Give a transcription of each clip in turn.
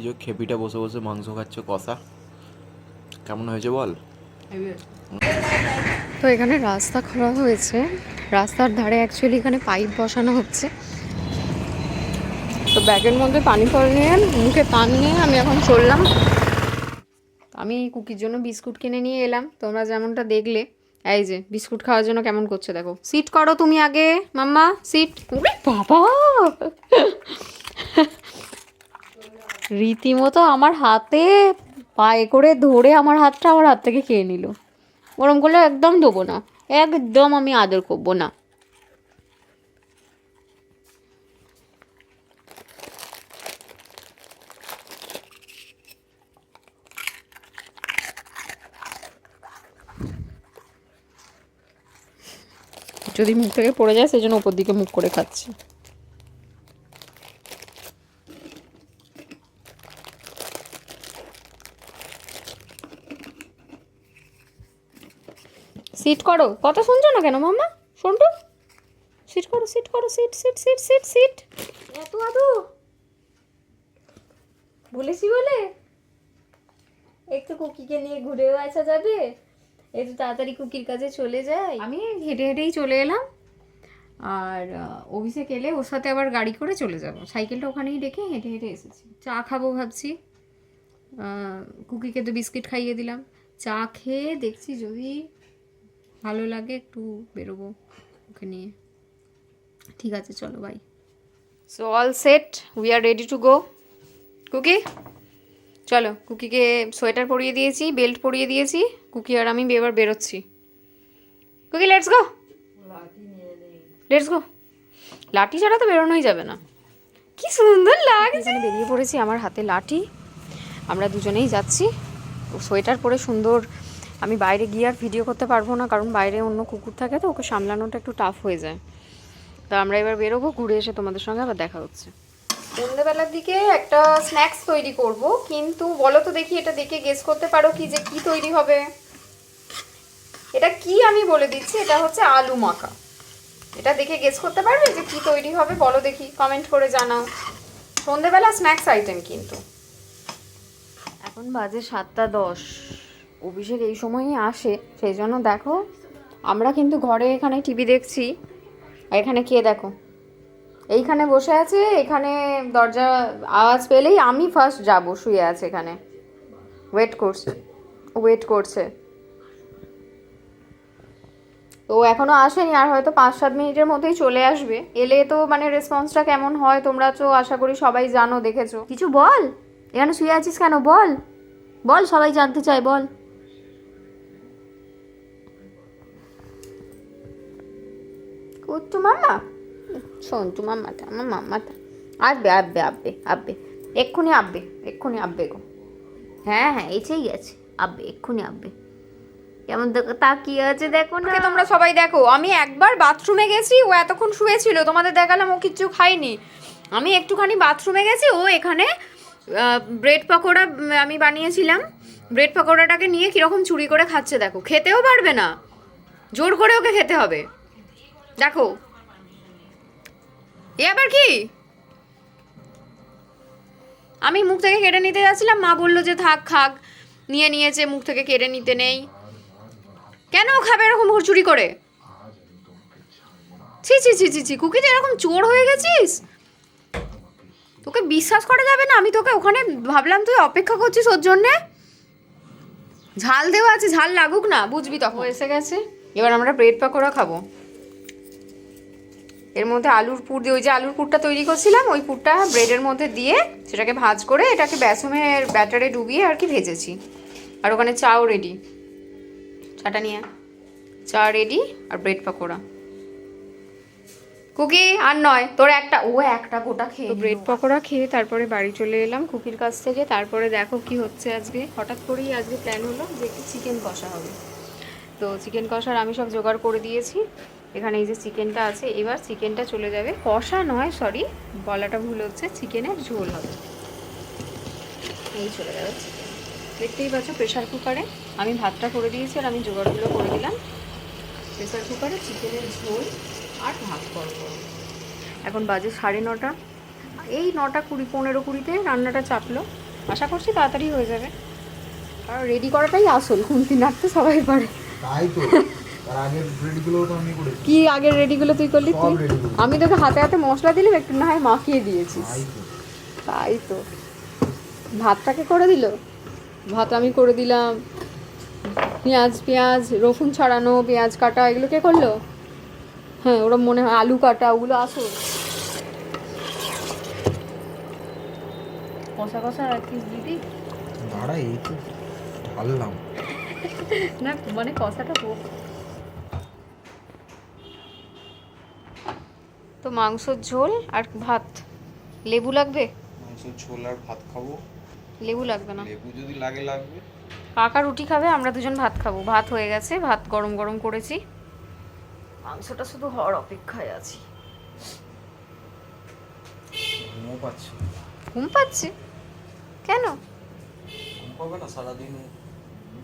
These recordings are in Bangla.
এই যে খেপিটা বসে বসে মাংস খাচ্ছে কষা। কেমন হয়েছে বল? তো এখানে রাস্তা খোলা হয়েছে। রাস্তার ধারে অ্যাকচুয়ালি এখানে পাইপ বসানো হচ্ছে। তো ব্যাগের মধ্যে পানি ফল নিয়ে মুখে পান নিয়ে আমি এখন চললাম। আমি কুকির জন্য বিস্কুট কিনে নিয়ে এলাম। তোমরা যেমনটা দেখলে, এই যে বিস্কুট খাওয়ার জন্য কেমন করছে দেখো। সিট করো তুমি আগে, মাম্মা সিট বাবা! রীতিমতো আমার হাতে পায়ে করে ধরে আমার হাতটা আমার হাত থেকে খেয়ে নিল। ওরম করলে একদম দেবো না। একদম আমি আদর করব না। যদি মুখ থেকে পড়ে যায় সেই জন্য ওপর দিকে মুখ করে খাচ্ছি। সিট করো। কথা শুনছো না কেন মাম্মা? শোনটো সিট করো সিট করো sit sit sit sit sit এত আদু। বলেছি বলে? একটু কুকিকে নিয়ে ঘুরেও আসা যাবে। একটু তাড়াতাড়ি কুকির কাছে চলে যাই। আমি হেঁটে হেঁটেই চলে এলাম। আর অভিষেক এলে ওর সাথে আবার গাড়ি করে চলে যাব। সাইকেলটা ওখানেই রেখে হেঁটে হেঁটে এসেছি। চা খাব ভাবছি। কুকিকে তো বিস্কিট খাইয়ে দিলাম। চা খেয়ে দেখছি যদি ভালো লাগে একটু বেরোবো ওকে নিয়ে। ঠিক আছে চলো bye so all set we are ready to go Cookie চলো কুকিকে সোয়েটার পরিয়ে দিয়েছি বেল্ট পরিয়ে দিয়েছি কুকি আর আমি এবার বেরোচ্ছি। Cookie let's go let's go লাঠি ছাড়া তো বেরোনোই যাবে না। কি সুন্দর লাগছে। বেরিয়ে পড়েছি আমার হাতে লাঠি। আমরা দুজনেই যাচ্ছি। সোয়েটার পরে সুন্দর আমি বাইরে গিয়ে আর ভিডিও করতে পারব না কারণ বাইরে অন্য কুকুর থাকে তো ওকে সামলানোটা একটু টাফ হয়ে যায়। তো আমরা এবার বেরোবো ঘুরে এসে তোমাদের সঙ্গে আবার দেখা হচ্ছে। সন্ধ্যেবেলার দিকে একটা স্ন্যাক্স তৈরি করব কিন্তু বলো তো দেখি এটা দেখে গেস করতে পারো কি যে কি তৈরি হবে। এটা কি আমি বলে দিচ্ছি এটা হচ্ছে আলু মাখা। এটা দেখে গেস করতে পারবে যে কি তৈরি হবে বলো দেখি কমেন্ট করে জানাও। সন্ধ্যেবেলা স্ন্যাক্স আইটেম কিন্তু। এখন বাজে সাতটা দশ। অভিষেক এই সময়ই আসে, সেই জন্য দেখো, আমরা কিন্তু ঘরে এখানে টিভি দেখছি এখানে কে দেখো? এইখানে বসে আছে, এখানে দরজা, আওয়াজ পেলেই আমি ফার্স্ট যাব, শুয়ে আছে এখানে। ওয়েট করছে ওয়েট করছে। তো এখনও আসেনি, আর হয়তো পাঁচ সাত মিনিটের মধ্যেই চলে আসবে। এলে তো মানে রেসপন্সটা কেমন হয়, তোমরা তো আশা করি সবাই জানো, দেখেছ। কিছু বল? এখানে শুয়ে আছিস কেন? বল। বল, সবাই জানতে চায়, বল। কুট্টু মামা সন্টু মামাটা আমার মামাটা। আসবে আসবে আসবে আসবে। এক্ষুনি আসবে এক্ষুনি আসবে গো। হ্যাঁ হ্যাঁ এসেই গেছে। আসবে এক্ষুনি আসবে। কেমন দেখো তা তাকিয়ে আছে দেখো না। তোমরা সবাই দেখো। আমি একবার বাথরুমে গেছি ও এতক্ষণ শুয়েছিল তোমাদের দেখালাম ও কিচ্ছু খাইনি আমি একটুখানি বাথরুমে গেছি ও এখানে ব্রেড পকোড়া আমি বানিয়েছিলাম। ব্রেড পকোড়াটাকে নিয়ে কীরকম চুরি করে খাচ্ছে দেখো। খেতেও পারবে না। জোর করে ওকে খেতে হবে। দেখো। এ আবার কি? আমি মুখ থেকে কেড়ে নিতে যাচ্ছিলাম, মা বলল যে থাক, খাক। নিয়ে নিয়েছে, মুখ থেকে কেড়ে নিতে নেই। কেন খাবে এরকম চুরি করে? ছি ছি ছি ছি ছি, কুকি, তুই এরকম চোর হয়ে গেছিস? তোকে বিশ্বাস করা যাবে না, আমি তোকে ওখানে ভাবলাম তুই অপেক্ষা করছিস ওর জন্যে। ঝাল দেওয়া আছে, ঝাল লাগুক না, বুঝবি তখন। এসে গেছে, এবার আমরা ব্রেড পাকোড়া খাব। এর মধ্যে আলুর পুর দিয়ে ওই যে আলুর পুরটা তৈরি করছিলাম ওই পুরটা ব্রেডের মধ্যে দিয়ে সেটাকে ভাজ করে এটাকে বেসমের ব্যাটারে ডুবিয়ে আর কি ভেজেছি। আর ওখানে চাও রেডি চাটা নিয়ে চা রেডি আর ব্রেড পাকোড়া। কুকি আর নয় তোর একটা ও একটা গোটা খেয়ে ব্রেড পকোড়া খেয়ে তারপরে বাড়ি চলে এলাম কুকির কাছ থেকে। তারপরে দেখো কি হচ্ছে আজকে। হঠাৎ করেই আজকে প্ল্যান হলো যে একটু চিকেন কষা হবে। তো চিকেন কষার আমি সব জোগাড় করে দিয়েছি। এখানে এই যে চিকেনটা আছে, এবার চিকেনটা চলে যাবে। কষা নয় সরি বলাটা ভুল হচ্ছে, চিকেনের ঝোল হবে। এই চলে যাবে চিকেন। দেখতেই পাচ্ছ প্রেশার কুকারে আমি ভাতটা করে দিয়েছি আর আমি জোগাড়গুলো করে দিলাম। প্রেশার কুকারে চিকেনের ঝোল আর ভাত করব। এখন বাজে সাড়ে নটা। এই নটা কুড়ি, পনেরো কুড়িতে রান্নাটা চাপলো। আশা করছি তাড়াতাড়ি হয়ে যাবে। আর রেডি করাটাই আসল, খুন্তি নাড়তে সবাই পারে। তাই তো। কি আগের রেডিগুলো তুই করলি তুই? আমি তোকে হাতে হাতে মশলা দিলাম একটু না হয় মাখিয়ে দিয়েছিস। তাই তো। ভাতটাকে করে দিল? ভাত আমি করে দিলাম। পেঁয়াজ পেঁয়াজ রসুন ছাড়ানো পেঁয়াজ কাটা এগুলো কে করল? হ্যাঁ ওরা মনে হয় আলু কাটা ওগুলো আসো কষা কষা রাখিস দিদি দাঁড়া এই তো ঢাললাম। না মানে কষাটা হোক। তো মাংসর ঝোল আর ভাত। লেবু লাগবে? মাংস ঝোল আর ভাত খাব। লেবু লাগবে না। লেবু যদি লাগে লাগবে। কাকা রুটি খাবে আমরা দুজন ভাত খাব। ভাত হয়ে গেছে ভাত গরম গরম করেছি। মাংসটা শুধু হওয়ার অপেক্ষায় আছি। ঘুমও পাচ্ছে ঘুম পাচ্ছে? কেন? ঘুম পাবে না সারাদিন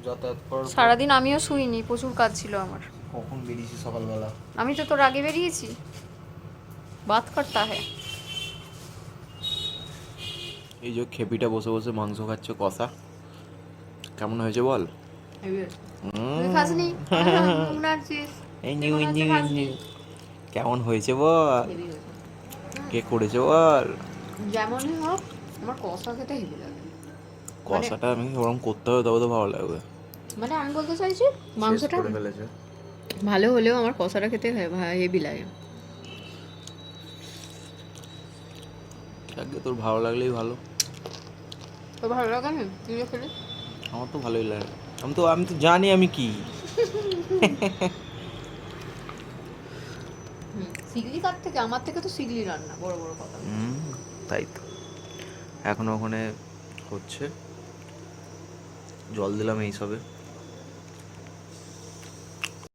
যাতায়াত করার সারাদিন আমিও শুইনি প্রচুর কাজ ছিল আমার। কখন বেরিয়েছি সকালবেলা? আমি তো তোর আগে বেরিয়েছি। বাত করতা হ্যাঁ এই যে খেপিটা বসে বসে মাংস খাচ্ছে কষা। কেমন হয়েছে বল? কেমন হয়েছে বল? কে করেছে বল? যেমনই হোক আমার কষা খেতে হেভি লাগে। কষাটা আমি ওরকম করতে হবে তবে তো ভালো লাগবে। মানে আমি বলতে চাইছি মাংসটা ভালো হলেও আমার কষাটা খেতে হেভি লাগে। আগে তোর ভালো লাগলেই ভালো। তোর ভালো লাগে না তুই খেলে? আমার তো ভালোই লাগে। আমি তো আমি তো জানি আমি কি। সিগলি কার থেকে আমার থেকে তো সিগলি রান্না বড় বড় কথা। হুম, তাই তো। এখন ওখানে হচ্ছে জল দিলাম এই সবে।